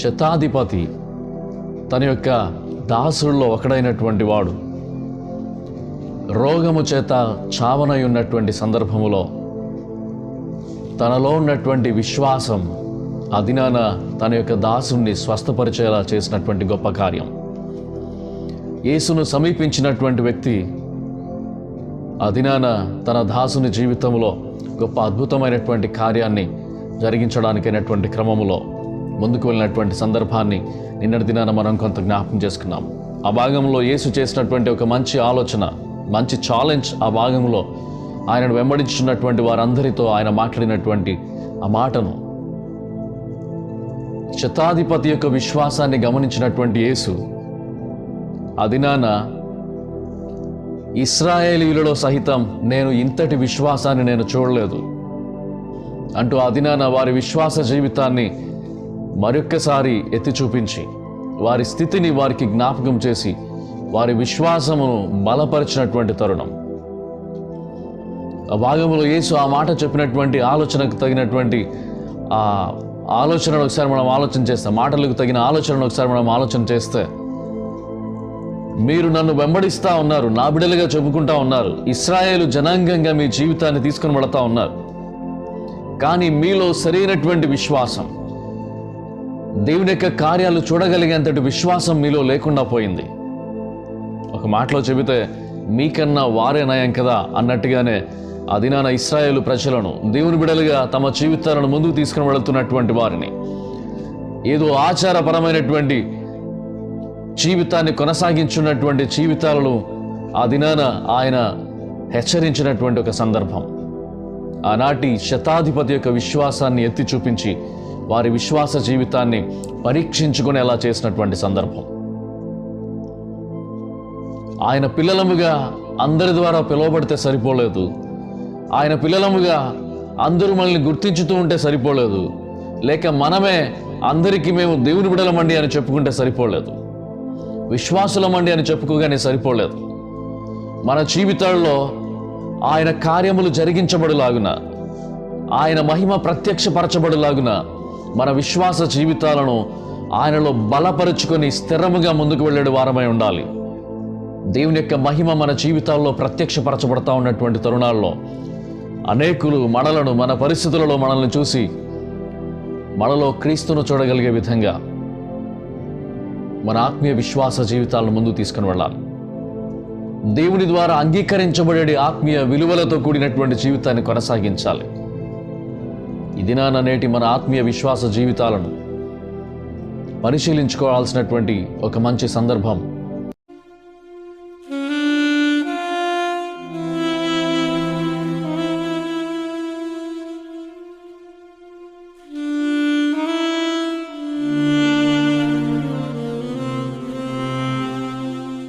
శతాధిపతి తన యొక్క దాసుల్లో ఒకడైనటువంటి వాడు. రోగము చేత చావనై ఉన్నటువంటి సందర్భములో తనలో ఉన్నటువంటి విశ్వాసం అదినాన తన యొక్క దాసుని స్వస్థపరిచేలా చేసినటువంటి గొప్ప కార్యం. యేసును సమీపించినటువంటి వ్యక్తి అదినాన తన దాసుని జీవితంలో గొప్ప అద్భుతమైనటువంటి కార్యాన్ని జరిగించడానికైనటువంటి క్రమములో ముందుకు వెళ్ళినటువంటి సందర్భాన్ని నిన్నటి దినాన మనం కొంత జ్ఞాపకం చేసుకున్నాం. ఆ భాగంలో యేసు చేసినటువంటి ఒక మంచి ఆలోచన మంచి ఛాలెంజ్ ఆ భాగంలో ఆయనను వెంబడించున్నటువంటి వారందరితో ఆయన మాట్లాడినటువంటి ఆ మాటను. శతాధిపతి యొక్క విశ్వాసాన్ని గమనించినటువంటి యేసు ఆ దినాన ఇస్రాయేలీలలో సహితం నేను ఇంతటి విశ్వాసాన్ని నేను చూడలేదు. అంటూ ఆ దినాన వారి విశ్వాస జీవితాన్ని మరొక్కసారి ఎత్తి చూపించి వారి స్థితిని వారికి జ్ఞాపకం చేసి వారి విశ్వాసమును బలపరిచినటువంటి తరుణం. ఆ భాగంలో యేసు ఆ మాట చెప్పినటువంటి ఆలోచనకు తగినటువంటి ఆ ఆలోచనను ఒకసారి మనం ఆలోచన చేస్తాం మాటలకు తగిన ఆలోచనను ఒకసారి మనం ఆలోచన చేస్తే మీరు నన్ను వెంబడిస్తూ ఉన్నారు నా బిడలుగా చెప్పుకుంటా ఉన్నారు ఇస్రాయేలు జనాంగంగా మీ జీవితాన్ని తీసుకుని వెళతా ఉన్నారు. కానీ మీలో సరైనటువంటి విశ్వాసం దేవుని యొక్క కార్యాలు చూడగలిగేంతటి విశ్వాసం మీలో లేకుండా పోయింది. ఒక మాటలో చెబితే మీకన్నా వారే నయం కదా అన్నట్టుగానే ఆ దినాన ఇస్రాయేలు ప్రజలను దేవుని బిడలుగా తమ జీవితాలను ముందుకు తీసుకుని వెళుతున్నటువంటి వారిని. ఏదో ఆచారపరమైనటువంటి జీవితాన్ని కొనసాగించున్నటువంటి జీవితాలను ఆ దినాన ఆయన హెచ్చరించినటువంటి ఒక సందర్భం. ఆనాటి శతాధిపతి యొక్క విశ్వాసాన్ని ఎత్తి చూపించి వారి విశ్వాస జీవితాన్ని పరీక్షించుకునేలా చేసినటువంటి సందర్భం. ఆయన పిల్లలముగా అందరి ద్వారా పిలువబడితే సరిపోలేదు. ఆయన పిల్లలముగా అందరూ మనల్ని గుర్తించుతూ ఉంటే సరిపోలేదు. లేక మనమే అందరికీ మేము దేవుని బిడలమండి అని చెప్పుకుంటే సరిపోలేదు. విశ్వాసులమండి అని చెప్పుకోగానే సరిపోలేదు. మన జీవితాల్లో ఆయన కార్యములు జరిగించబడులాగున ఆయన మహిమ ప్రత్యక్షపరచబడులాగున మన విశ్వాస జీవితాలను ఆయనలో బలపరుచుకొని స్థిరముగా ముందుకు వెళ్ళే వారమై ఉండాలి. దేవుని యొక్క మహిమ మన జీవితాల్లో ప్రత్యక్షపరచబడతా ఉన్నటువంటి తరుణాల్లో అనేకులు మనలను మన పరిస్థితులలో మనల్ని చూసి మనలో క్రీస్తును చూడగలిగే విధంగా మన ఆత్మీయ విశ్వాస జీవితాలను ముందు తీసుకుని వెళ్ళాలి. దేవుని ద్వారా అంగీకరించబడే ఆత్మీయ విలువలతో కూడినటువంటి జీవితాన్ని కొనసాగించాలి. ఈ దినాన నేటి మన ఆత్మీయ విశ్వాస జీవితాలను పరిశీలించుకోవాల్సినటువంటి ఒక మంచి సందర్భం.